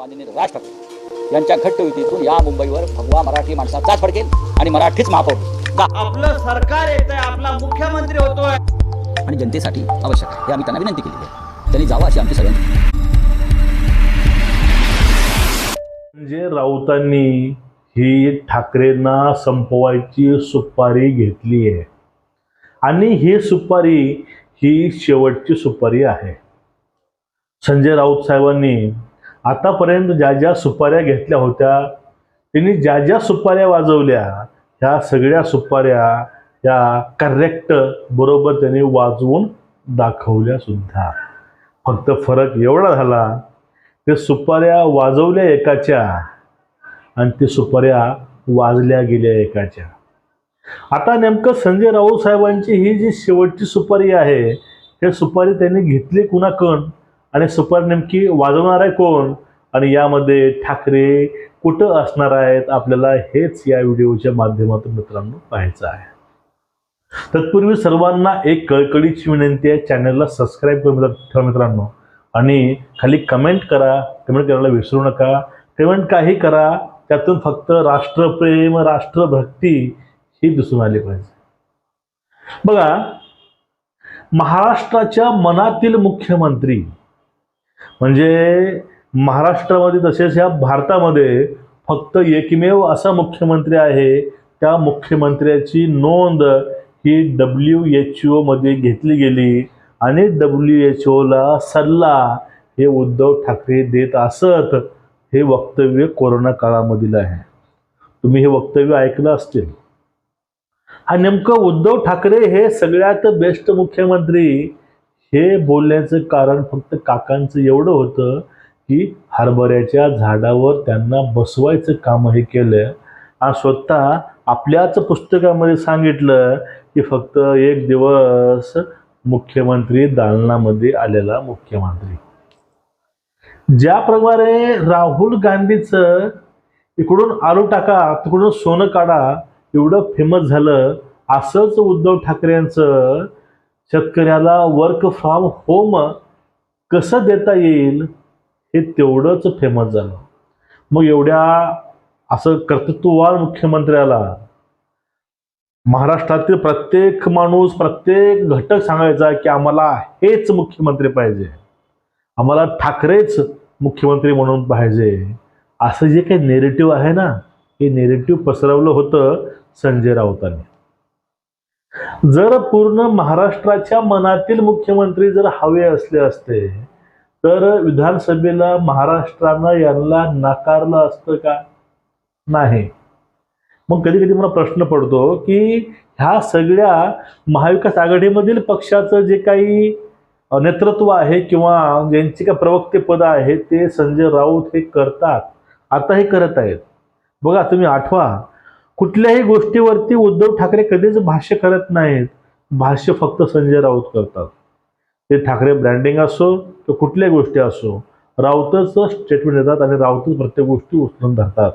माननीय राज ठाकरे यांच्या घट्ट युतीतून या मुंबईवर भगवा मराठी माणसाचाच फडकेल आणि मराठीच महापौर आपलं सरकार येत आहे आपला मुख्यमंत्री होतोय. आणि जनतेसाठी आवश्यक आहे. हे आम्ही त्यांना विनंती आहे. त्यांनी जावं अशी आमची सगळ्यांची म्हणजे राऊतांनी ही ठाकरेंना संपवायची सुपारी घेतली आहे. आणि ही सुपारी ही शेवटची सुपारी आहे. संजय राऊत साहेबांनी आतापर्यंत ज्या ज्या सुपाऱ्या घेतल्या होत्या त्यांनी ज्या ज्या सुपाऱ्या वाजवल्या ह्या सगळ्या सुपाऱ्या या करेक्ट बरोबर त्यांनी वाजवून दाखवल्या सुद्धा. फक्त फरक एवढा झाला ते सुपाऱ्या वाजवल्या एकाच्या आणि ते सुपाऱ्या वाजल्या गेल्या एकाच्या. आता नेमकं संजय राऊत साहेबांची ही जी शेवटची सुपारी आहे हे सुपारी त्यांनी घेतली कुणाकडून? आणि सुपार नेमकी वाजवणार आहे कोण? आणि यामध्ये ठाकरे कुठं असणार आहेत? आपल्याला हेच या व्हिडिओच्या माध्यमातून मित्रांनो पाहायचं आहे. तत्पूर्वी सर्वांना एक कळकळीची विनंती आहे. चॅनलला सबस्क्राईब करून ठेवा मित्रांनो. आणि खाली कमेंट करा. कमेंट करायला विसरू नका. कमेंट काही करा. त्यातून फक्त राष्ट्रप्रेम राष्ट्रभक्ती ही दिसून आली पाहिजे. बघा महाराष्ट्राच्या मनातील मुख्यमंत्री म्हणजे महाराष्ट्रामध्ये तसेच या भारतामध्ये फक्त एकमेव असा मुख्यमंत्री आहे त्या मुख्यमंत्र्याची नोंद ही डब्ल्यू एच मध्ये घेतली गेली आणि डब्ल्यू एच ओला सल्ला हे उद्धव ठाकरे देत असत हे वक्तव्य कोरोना काळामधील आहे. तुम्ही हे वक्तव्य ऐकलं असतील. हा नेमकं उद्धव ठाकरे हे सगळ्यात बेस्ट मुख्यमंत्री हे बोलण्याचं कारण फक्त काकांचं एवढं होतं की हरभऱ्याच्या झाडावर त्यांना बसवायचं काम हे केलं आणि स्वतः आपल्याच पुस्तकामध्ये सांगितलं की फक्त एक दिवस मुख्यमंत्री दालनामध्ये आलेला मुख्यमंत्री. ज्याप्रमाणे राहुल गांधीचं इकडून आलू टाका तिकडून सोनं काढा एवढं फेमस झालं असंच उद्धव ठाकरे यांचं शेतकऱ्याला वर्क फ्रॉम होम कसं देता येईल हे तेवढंच फेमस झालं. मग एवढ्या असं कर्तृत्ववान मुख्यमंत्र्याला महाराष्ट्रातील प्रत्येक माणूस प्रत्येक घटक सांगायचा की आम्हाला हेच मुख्यमंत्री पाहिजे. आम्हाला ठाकरेच मुख्यमंत्री म्हणून पाहिजे. असं जे काही नेरेटिव्ह आहे ना हे नेरेटिव्ह पसरवलं होतं संजय राऊतांनी. जर पूर्ण महाराष्ट्राच्या मनातील मुख्यमंत्री जर हवे असले असते तर विधानसभेला महाराष्ट्रानं यांना नाकारलं असतं का? नाही. मग कधी कधी मला प्रश्न पडतो की ह्या सगळ्या महाविकास आघाडीमधील पक्षाचं जे काही नेतृत्व आहे किंवा ज्यांची काय प्रवक्तेपद आहे ते संजय राऊत हे करतात. आता हे करत आहेत. बघा तुम्ही आठवा. कुठल्याही गोष्टीवरती उद्धव ठाकरे कधीच भाष्य करत नाहीत. भाष्य फक्त संजय राऊत करतात. ते ठाकरे ब्रँडिंग असो किंवा कुठल्याही गोष्टी असो राऊतच स्टेटमेंट देतात आणि राऊतच प्रत्येक गोष्टी उचलून धरतात.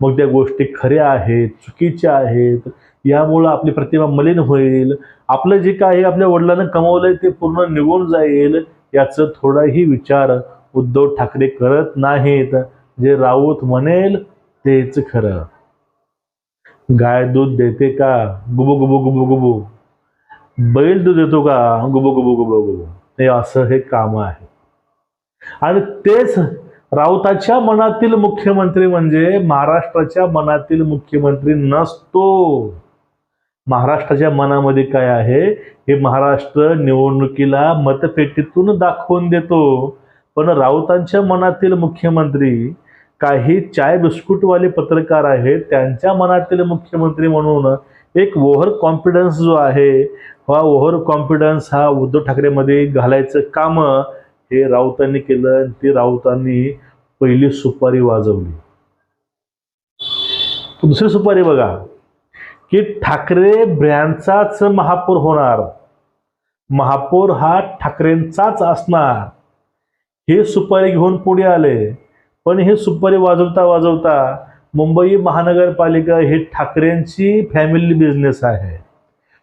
मग त्या गोष्टी खऱ्या आहेत चुकीच्या आहेत यामुळं आपली प्रतिमा मलिन होईल. आपलं जे काही आपल्या वडिलांना कमवलंय ते पूर्ण निघून जाईल याचं थोडाही विचार उद्धव ठाकरे करत नाहीत. जे राऊत म्हणेल तेच खरं. गाय दूध देते का? गुबू गुबू गुबू गुबू. बैल दूध देतो का? गुबू गुबू गुबू गुबू. हे असं हे काम आहे. आणि तेच राऊताच्या मनातील मुख्यमंत्री म्हणजे महाराष्ट्राच्या मनातील मुख्यमंत्री नसतो. महाराष्ट्राच्या मनामध्ये काय आहे? हे महाराष्ट्र निवडणुकीला मतपेटीतून दाखवून देतो. पण राऊतांच्या मनातील मुख्यमंत्री काही चाय बिस्कुटवाले पत्रकार आहेत त्यांच्या मनातील मुख्यमंत्री म्हणून एक ओव्हर कॉन्फिडन्स जो आहे हा ओव्हर कॉन्फिडन्स हा उद्धव ठाकरेमध्ये घालायचं काम हे राऊतांनी केलं आणि ती राऊतांनी पहिली सुपारी वाजवली. दुसरी सुपारी बघा की ठाकरे ब्रँडचाच महापौर होणार महापौर हा ठाकरेंचाच असणार. हे सुपारी घेऊन पुढे आले. पण हे सुपारी वाजवता वाजवता मुंबई महानगरपालिका ही ठाकरेंची फॅमिली बिझनेस आहे.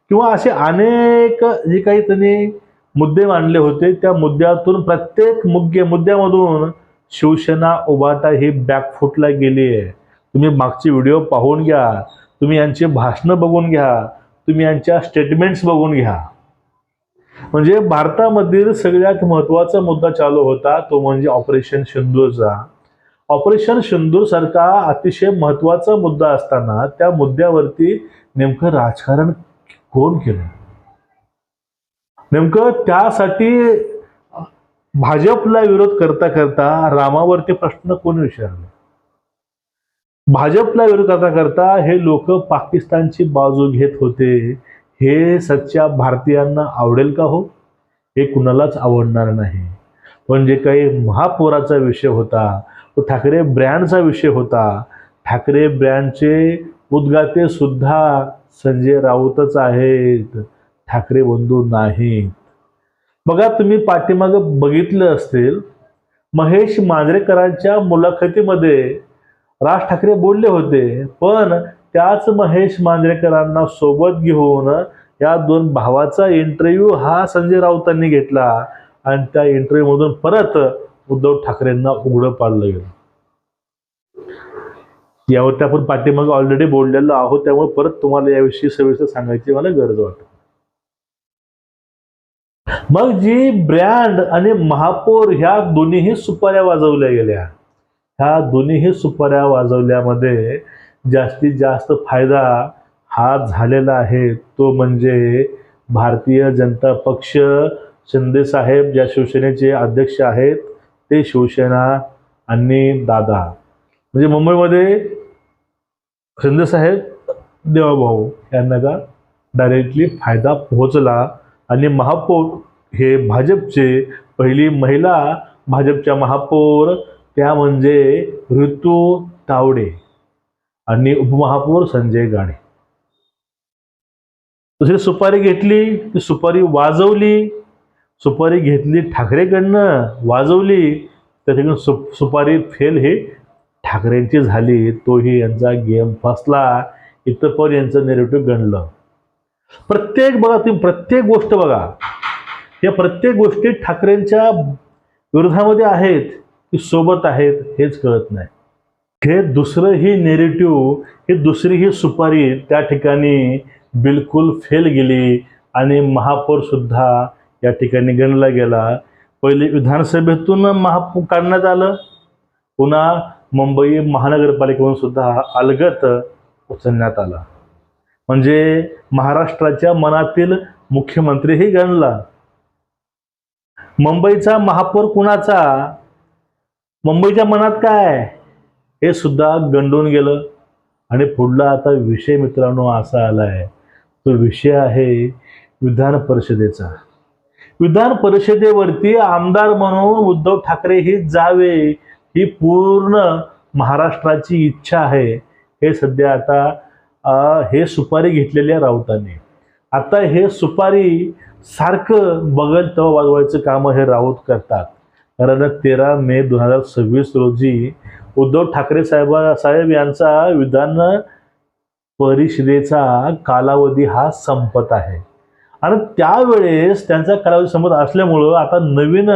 किंवा असे अनेक जे काही त्यांनी मुद्दे मांडले होते त्या मुद्द्यातून प्रत्येक मुद्दे मुद्द्यामधून शिवसेना उभाटा ही बॅकफुटला गेली आहे. तुम्ही मागचे व्हिडिओ पाहून घ्या. तुम्ही यांची भाषणं बघून घ्या. तुम्ही यांच्या स्टेटमेंट्स बघून घ्या. म्हणजे भारतामधील सगळ्यात महत्त्वाचा मुद्दा चालू होता तो म्हणजे ऑपरेशन शिंदूरचा ऑपरेशन सिंदूर सारखा अतिशय महत्त्वाचा मुद्दा असताना त्या मुद्द्यावरती नेमकं राजकारण कोण केलं? नेमकं त्यासाठी भाजपला विरोध करता करता रामावरती प्रश्न कोण विचारले? भाजपला विरोध करता करता हे लोक पाकिस्तानची बाजू घेत होते हे सच्च्या भारतीयांना आवडेल का हो? हे कुणालाच आवडणार नाही. पण जे काही महापौराचा विषय होता तो ठाकरे ब्रँडचा विषय होता. ठाकरे ब्रँडचे उद्गाते सुद्धा संजय राऊतच आहेत. ठाकरे बंधू नाहीत. बघा तुम्ही पाठीमागं बघितलं असतील महेश मांजरेकरांच्या मुलाखतीमध्ये राज ठाकरे बोलले होते पण त्याच महेश मांजरेकरांना सोबत घेऊन या दोन भावाचा इंटरव्ह्यू हा संजय राऊतांनी घेतला. आणि त्या इंटरव्ह्यू मधून परत उद्धव ठाकरेंना उघडं पाडलं गेलं. यावरती आपण पाठीमागे ऑलरेडी बोललेलो आहोत त्यामुळे परत तुम्हाला याविषयी सविस्तर सांगायची मला गरज वाटत. मग जी ब्रँड आणि महापौर ह्या दोन्हीही सुपाऱ्या वाजवल्या गेल्या. ह्या दोन्हीही सुपाऱ्या वाजवल्यामध्ये जास्तीत जास्त फायदा हा झालेला आहे. तो म्हणजे भारतीय जनता पक्ष शिंदेसाहेब ज्या शिवसेनेचे अध्यक्ष आहेत ते शिवसेना आणि दादा. म्हणजे मुंबईमध्ये शिंदेसाहेब देवाभाऊ यांना का डायरेक्टली फायदा पोहोचला आणि महापौर हे भाजपचे पहिली महिला भाजपच्या महापौर त्या म्हणजे ऋतू तावडे आणि उपमहापौर संजय गाणे. दुसरी सुपारी घेतली ती सुपारी वाजवली सुपारी घेतली ठाकरेकडनं वाजवली त्या ठिकाणी सु सुपारी फेल हे ठाकरेंची झाली. तोही यांचा गेम फसला. इथं पण यांचं नेरेटिव्ह गणलं. प्रत्येक बघा तुम्ही प्रत्येक गोष्ट बघा. या प्रत्येक गोष्टी ठाकरेंच्या विरोधामध्ये आहेत की सोबत आहेत हेच कळत नाही. हे दुसरं ही नेरेटिव्ह हे दुसरी ही सुपारी त्या ठिकाणी बिलकुल फेल गेली. आणि महापौर सुद्धा या ठिकाणी गणला गेला. पहिले विधानसभेतून महापौर काढण्यात आलं. पुन्हा मुंबई महानगरपालिकेतून सुद्धा अलगत उचलण्यात आला. म्हणजे महाराष्ट्राच्या मनातील मुख्यमंत्रीही गणला. मुंबईचा महापौर कुणाचा? मुंबईच्या मनात काय? हे सुद्धा गंडून गेलं. आणि पुढला आता विषय मित्रांनो असा आलाय. तो विषय आहे विधान परिषदेचा विधान परिषदेवरती आमदार म्हणून उद्धव ठाकरे ही जावे ही पूर्ण महाराष्ट्राची इच्छा आहे. हे सध्या आता हे सुपारी घेतलेल्या राऊतांनी. आता हे सुपारी सारखं बगल तव वाजवायचं कामं हे राऊत करतात. कारण तेरा मे दोन हजार सव्वीस रोजी उद्धव ठाकरे साहेबा साहेब यांचा विधान परिषदेचा कालावधी हा संपत आहे. आणि त्यावेळेस त्यांचा कालावधी संपत असल्यामुळं आता नवीन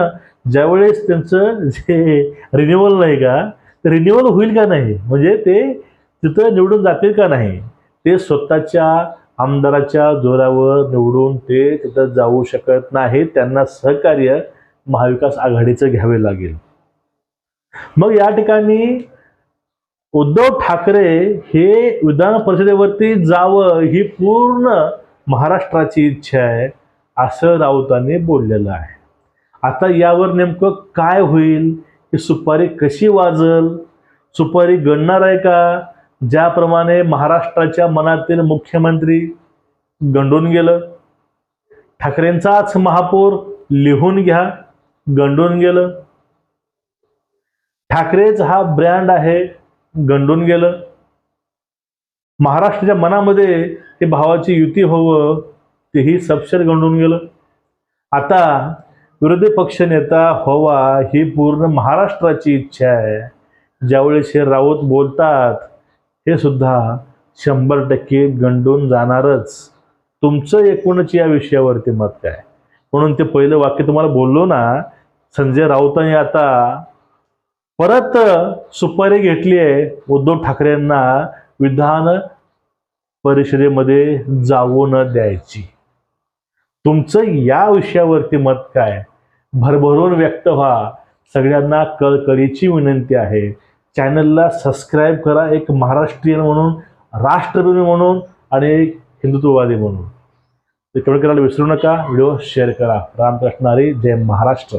ज्यावेळेस त्यांचं जे रिन्युअल नाही का रिन्युअल होईल का नाही? म्हणजे ते तिथं निवडून जातील का नाही? ते स्वतःच्या आमदाराच्या जोरावर निवडून ते तिथं जाऊ शकत नाही त्यांना सहकार्य महाविकास आघाडीचं घ्यावे लागेल. मग या ठिकाणी उद्धव ठाकरे हे विधान परिषदेवरती जावं ही पूर्ण महाराष्ट्राची इच्छा आहे असं राऊतांनी बोललेलं आहे. आता यावर नेमकं काय होईल? की सुपारी कशी वाजल? सुपारी गणणार आहे का? ज्याप्रमाणे महाराष्ट्राच्या मनातील मुख्यमंत्री गंडून गेलं. ठाकरेंचाच महापौर लिहून घ्या गंडून गेलं. ठाकरेच हा ब्रँड आहे गंडून गेलं. महाराष्ट्राच्या मनामध्ये ते भावाची युती होवं तेही सपशेर गंडून गेलं. आता विरोधी पक्षनेता होवा ही पूर्ण महाराष्ट्राची इच्छा आहे. ज्यावेळेस हे राऊत बोलतात हे सुद्धा शंभर टक्के गंडून जाणारच. तुमचं एकूणच या विषयावरती मत काय? म्हणून ते पहिलं वाक्य तुम्हाला बोललो ना संजय राऊतांनी आता परत सुपारी घेतली आहे उद्धव ठाकरेंना विधान परिषदेमध्ये जाऊ न द्यायची. तुमचं या विषयावरती मत काय? भरभरून व्यक्त व्हा. सगळ्यांना कळकळीची विनंती आहे. चॅनलला सबस्क्राईब करा. एक महाराष्ट्रीयन म्हणून राष्ट्रप्रेमी म्हणून आणि एक हिंदुत्ववादी म्हणून. ते कमेंट करायला विसरू नका. व्हिडिओ शेअर करा. रामकृष्ण हरी जय महाराष्ट्र.